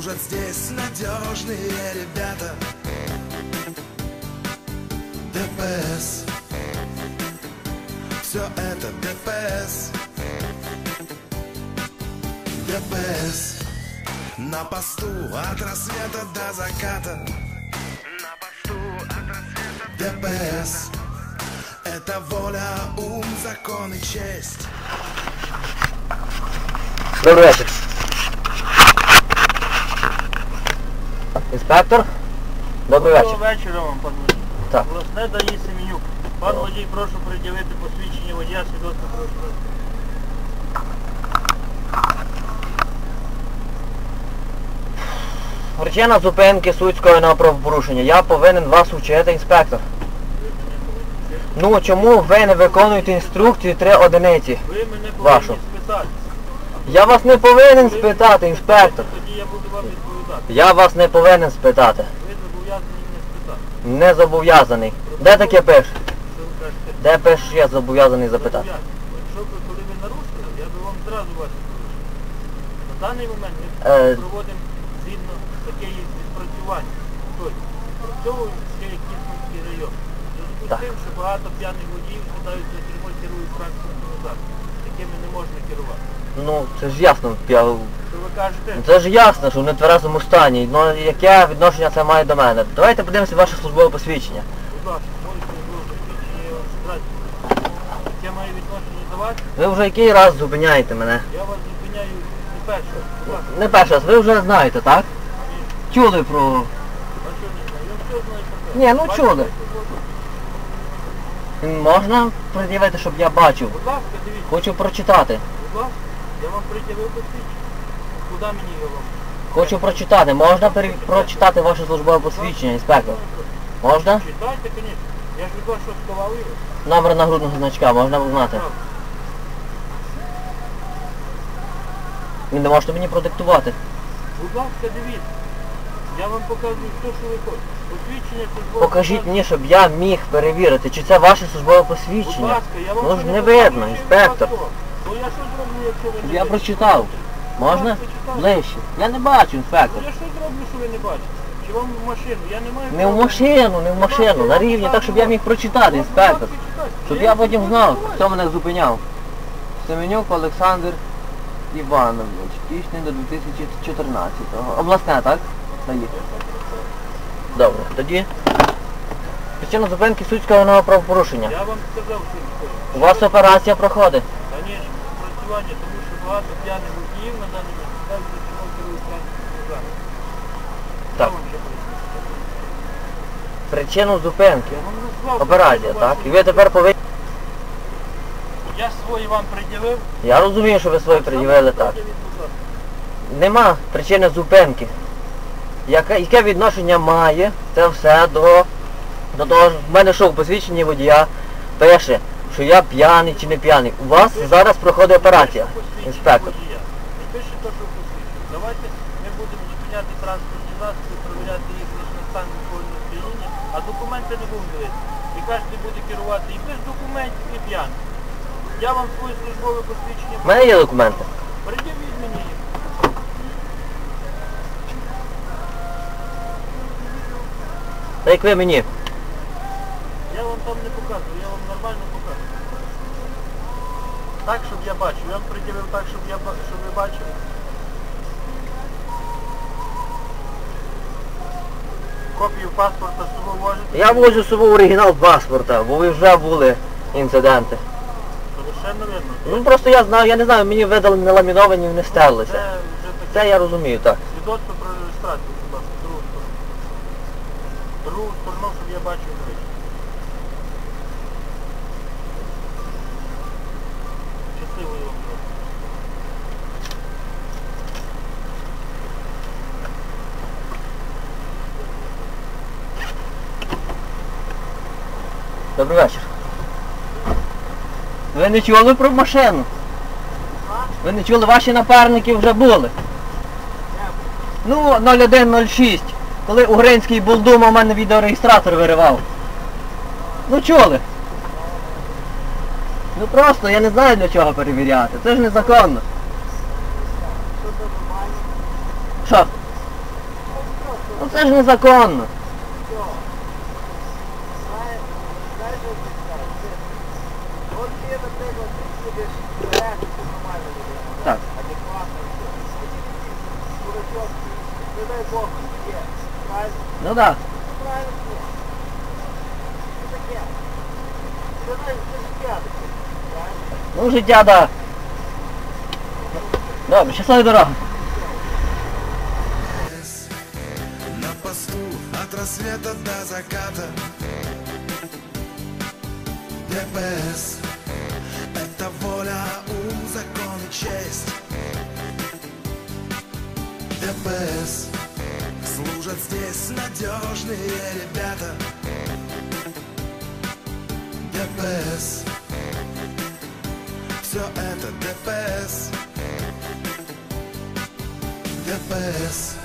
Служат здесь надежные ребята. ДПС Все это ДПС ДПС На посту от рассвета до заката. ДПС Это воля, ум, закон и честь. Добрий Інспектор? Добрий вечір. Доброго вечора вам, пан водій. Так. Власне дає Семенюк. Пан водій, прошу пред'явити посвідчення водія свідоцтва про що. Причина зупинки суть скоєного правопорушення. Я повинен вас вчити, інспектор. Ну чому ви не виконуєте інструкцію 3 одиниці? Ви мене Вашу. повинні спитати. Я вас не повинен спитати, інспектор. Тоді я буду вам відповідати. Я вас не повинен спитати. Ви зобов'язані мене спитати. Не зобов'язаний. Де таке пише? Що ви кажете? Де пише, що я зобов'язаний запитати? Зобов'язані. Якщо ви коли ви нарушили, я би вам зразу вас порушив. На даний момент ми Е. проводимо згідно таке відпрацювання. Тобто, працьовуємо ще Кіцманський район. В Зв'язку з Так. тим, що багато п'яних водіїв сідають за кермо, керують транспортним засобом, якими не можна керувати. Ну, це ж ясно. Я... Що ви кажете? Це ж ясно, що в нетверезому стані. Ну яке відношення це має до мене? Давайте подивимося ваше службове посвідчення. Будь ласка, можете було посвідчення я. Яке має відношення до вас? Ви вже який раз зупиняєте мене? Я вас зупиняю не. Будь ласка, Не перший раз, ви вже знаєте, так? Чули про. а що не знаю? Я все знаю про це. Ні, ну Бачите, чули. що було? Можна пред'явити, щоб я бачив? Будь ласка, дивіться. Хочу прочитати. Будь ласка, я вам пред'явив посвідчення. Куди мені його? Хочу прочитати. Можна пере- прочитати ваше службове посвідчення, інспектор? Можна? Читайте, звісно. Я ж від вас що сховав його. Номер нагрудного значка, можна узнати. Так. Ви не можете мені продиктувати. Будь ласка, дивіться. Я вам показую все, що ви хочете. Посвідчення службове. Покажіть мені, щоб я міг перевірити, чи це ваше службове Будь посвідчення. ласка, я вам Ну ж не видно, інспектор. ви Ну я що зроблю, якщо ви не Я прочитав. Можна? Ближче. Я не бачу, Ну інспектор. я що зроблю, що ви не бачите? Чи вам в машину? Я не маю Не в права. машину, не в машину, на рівні, так щоб я міг прочитати, інспектор. Щоб я потім знав, хто мене зупиняв. Семенюк Олександр Іванович, пічний до 2014-го. Обласне, так? Дає. Добре, тоді. Причина зупинки суть скоєного правопорушення. Я вам сказав, що. У вас операція проходить. Звісно, працювання, тому що багато п'яних водіїв на даний момент ставить за кермо керують Так. Причину зупинки. Я вам назвав Операція, так? І ви тепер повинні. Я свої вам приділив. Я розумію, що ви свої пред'явили так. Нема причини зупинки. Яке, яке відношення має це все до, до того, що в мене що в посвідченні водія пише, що я п'яний чи не п'яний. У вас зараз проходить операція, інспектор. Не пише то, що посвідчення. Давайте ми будемо зупиняти транспортні засоби, перевіряти їх на стан алкогольного сп'яніння, а документи не будемо дивитися. І кожен буде керувати і без документів, і п'яний. Я вам своє службове посвідчення У мене є документи. Пред'явіть мені їх. Та як ви мені. Я вам там не показую, я вам нормально показую. Так, щоб я бачив. Я вам пред'явив так, щоб я щоб ви бачили. Копію паспорта з собою можете? Я возю з собою оригінал паспорта, бо ви вже були інциденти. Совершенно вірно. Ну просто я знаю, я не знаю, мені видали не ламіновані, не Це стерлися. вже таке Це я розумію, так. свідоцтво про реєстрацію, будь ласка, другу сторону. Другу сторону, щоб я бачив ближче. Щасливої вам дороги. Добрий вечір. Ви не чули про машину? Ви не чули, ваші напарники вже були. Ну, 0106. Коли Угринський булдума у мене відеореєстратор виривав. Ну чули? Ну просто я не знаю для чого перевіряти. Це ж незаконно. Що? Ну це ж незаконно. Так. Адекватно не дай Бог? Ну так. Ну, правильно ні. Що таке? Це знаєш, це життя таке. Правильно? Ну життя, да. Добре, щасливої дороги. На посту от рассвета до заката ДПС Это воля, ум, закон и честь Служат здесь надежные ребята. ДПС Все это ДПС ДПС